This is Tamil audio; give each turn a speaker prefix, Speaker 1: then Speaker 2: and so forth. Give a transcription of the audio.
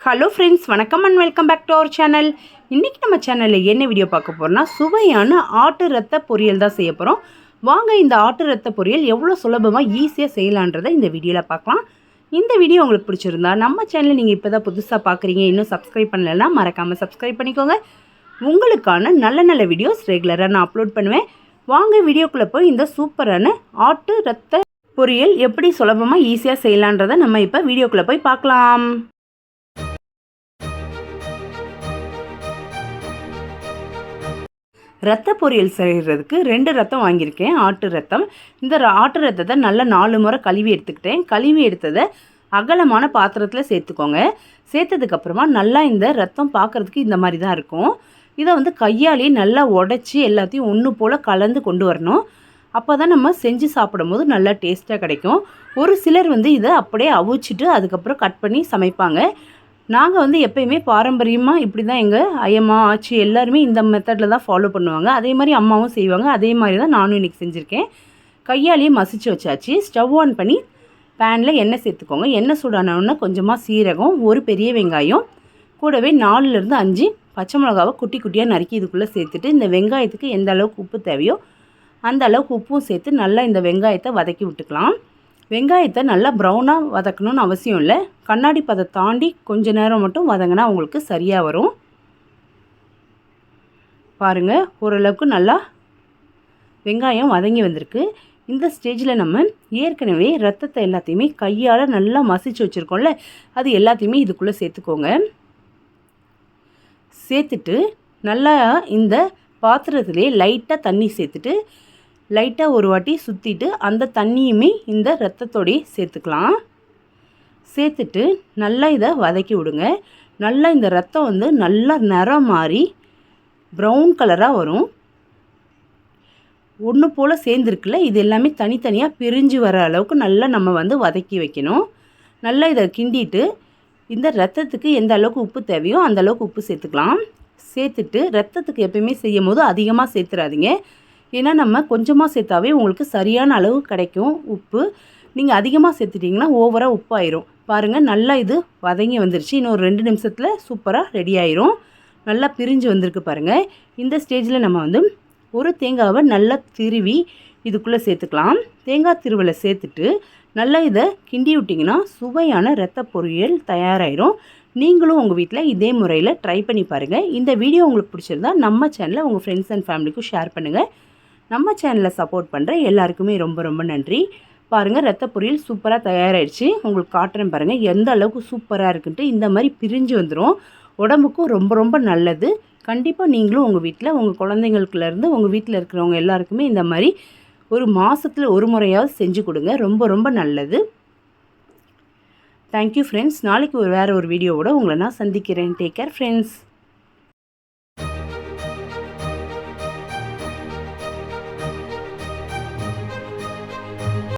Speaker 1: ஹலோ ஃப்ரெண்ட்ஸ் வணக்கம் and welcome back to our channel இன்றைக்கி நம்ம சேனலில் என்ன வீடியோ பார்க்க போகிறோம்னா சுவையான ஆட்டு ரத்த பொரியல் தான் செய்ய போகிறோம் வாங்க இந்த ஆட்டு ரத்த பொரியல் எவ்வளோ சுலபமாக ஈஸியாக செய்யலான்றதை இந்த வீடியோவில் பார்க்கலாம். இந்த வீடியோ உங்களுக்கு பிடிச்சிருந்தா நம்ம சேனலை நீங்கள் இப்போ தான் புதுசாக பார்க்குறீங்க இன்னும் சப்ஸ்கிரைப் பண்ணலைன்னா மறக்காமல் சப்ஸ்கிரைப் பண்ணிக்கோங்க. உங்களுக்கான நல்ல நல்ல வீடியோஸ் ரெகுலராக நான் அப்லோட் பண்ணுவேன். வாங்க வீடியோக்குள்ளே போய் இந்த சூப்பரான ஆட்டு ரத்த பொரியல் எப்படி சுலபமாக ஈஸியாக செய்யலான்றதை நம்ம இப்போ வீடியோக்குள்ளே போய் பார்க்கலாம். ரத்த பொரியல் செய்கிறதுக்கு ரெண்டு ரத்தம் வாங்கியிருக்கேன் ஆட்டு ரத்தம். இந்த ர- ஆட்டு ரத்தத்தை நல்லா நாலு முறை கழுவி எடுத்துக்கிட்டேன். கழுவி எடுத்ததை அகலமான பாத்திரத்தில் சேர்த்துக்கோங்க. சேர்த்ததுக்கப்புறமா நல்லா இந்த ரத்தம் பார்க்குறதுக்கு இந்த மாதிரி தான் இருக்கும். இதை வந்து கையாலேயே நல்லா உடச்சி எல்லாத்தையும் ஒன்று போல் கலந்து கொண்டு வரணும். அப்போ தான் நம்ம செஞ்சு சாப்பிடும்போது நல்லா டேஸ்ட்டாக கிடைக்கும். ஒரு சிலர் வந்து இதை அப்படியே அவிச்சிட்டு அதுக்கப்புறம் கட் பண்ணி சமைப்பாங்க. நாங்கள் வந்து எப்பயுமே பாரம்பரியமாக இப்படி தான் எங்கள் ஐயம்மா ஆச்சி எல்லாருமே இந்த மெத்தடில் தான் ஃபாலோ பண்ணுவாங்க. அதே மாதிரி அம்மாவும் செய்வாங்க. அதே மாதிரி தான் நானும் இன்றைக்கி செஞ்சுருக்கேன். கையாலேயே மசிச்சு வச்சாச்சு. ஸ்டவ் ஆன் பண்ணி பேனில் எண்ணெய் சேர்த்துக்கோங்க. எண்ணெய் சூடானோடனே கொஞ்சமாக சீரகம் ஒரு பெரிய வெங்காயம் கூடவே நாலுலேருந்து அஞ்சு பச்சை மிளகாவை குட்டி குட்டியாக நறுக்கி இதுக்குள்ளே சேர்த்துட்டு இந்த வெங்காயத்துக்கு எந்த அளவுக்கு உப்பு தேவையோ அந்த அளவுக்கு உப்பும் சேர்த்து நல்லா இந்த வெங்காயத்தை வதக்கி விட்டுக்கலாம். வெங்காயத்தை நல்லா ப்ரௌனாக வதக்கணும்னு அவசியம் இல்லை. கண்ணாடி பதை தாண்டி கொஞ்ச நேரம் மட்டும் வதங்கினா உங்களுக்கு சரியாக வரும். பாருங்கள் ஓரளவுக்கு நல்லா வெங்காயம் வதங்கி வந்திருக்கு. இந்த ஸ்டேஜில் நம்ம ஏற்கனவே ரத்தத்தை எல்லாத்தையுமே கையால் நல்லா மசிச்சு வச்சுருக்கோம்ல அது எல்லாத்தையுமே இதுக்குள்ளே சேர்த்துக்கோங்க. சேர்த்துட்டு நல்லா இந்த பாத்திரத்திலே லைட்டாக தண்ணி சேர்த்துட்டு லைட்டாக ஒரு வாட்டி சுற்றிட்டு அந்த தண்ணியுமே இந்த ரத்தத்தோடையே சேர்த்துக்கலாம். சேர்த்துட்டு நல்லா இதை வதக்கி விடுங்க. நல்லா இந்த ரத்தம் வந்து நல்லா நிறம் மாறி ப்ரௌன் கலராக வரும். ஒன்று போல் சேர்ந்துருக்குல்ல இது எல்லாமே தனித்தனியாக பிரிஞ்சு வர அளவுக்கு நல்லா நம்ம வந்து வதக்கி வைக்கணும். நல்லா இதை கிண்டிட்டு இந்த ரத்தத்துக்கு எந்த அளவுக்கு உப்பு தேவையோ அந்த அளவுக்கு உப்பு சேர்த்துக்கலாம். சேர்த்துட்டு ரத்தத்துக்கு எப்பயுமே செய்யும் போது அதிகமாக சேர்த்துறாதீங்க. ஏன்னா நம்ம கொஞ்சமாக சேர்த்தாவே உங்களுக்கு சரியான அளவு கிடைக்கும் உப்பு. நீங்கள் அதிகமாக சேர்த்துட்டிங்கன்னா ஓவராக உப்பாயிரும். பாருங்கள் நல்லா இது வதங்கி வந்துருச்சு. இன்னும் ஒரு ரெண்டு நிமிஷத்தில் சூப்பராக ரெடி ஆயிரும். நல்லா பிரிஞ்சு வந்திருக்கு பாருங்கள் இந்த ஸ்டேஜில் நம்ம வந்து ஒரு தேங்காவை நல்லா திருவி இதுக்குள்ளே சேர்த்துக்கலாம். தேங்காய் திருவலை சேர்த்துட்டு நல்லா இதை கிண்டி விட்டிங்கன்னா சுவையான ரத்த பொரியல் தயாராகிடும் நீங்களும் உங்கள் வீட்டில் இதே முறையில் ட்ரை பண்ணி பாருங்கள் இந்த வீடியோ உங்களுக்கு பிடிச்சிருந்தா நம்ம சேனலை உங்கள் ஃப்ரெண்ட்ஸ் அண்ட் ஃபேமிலிக்கும் ஷேர் பண்ணுங்கள் நம்ம சேனலை சப்போர்ட் பண்ணுற எல்லாருக்குமே ரொம்ப ரொம்ப நன்றி. பாருங்கள் ரத்த பொரியல் சூப்பராக தயாராகிடுச்சு உங்களுக்கு காட்டுறேன் பாருங்கள் எந்த அளவுக்கு சூப்பராக இருக்குன்ட்டு இந்த மாதிரி பிரிஞ்சு வந்துடும் உடம்புக்கும் ரொம்ப ரொம்ப நல்லது. கண்டிப்பாக நீங்களும் உங்கள் வீட்டில் உங்கள் குழந்தைங்களுக்குலேருந்து உங்கள் வீட்டில் இருக்கிறவங்க எல்லாருக்குமே இந்த மாதிரி ஒரு மாதத்தில் ஒரு முறையாவது செஞ்சு கொடுங்க. ரொம்ப ரொம்ப நல்லது. தேங்க்யூ ஃப்ரெண்ட்ஸ் நாளைக்கு ஒரு வேறு ஒரு வீடியோவோட உங்களை நான் சந்திக்கிறேன். Take care friends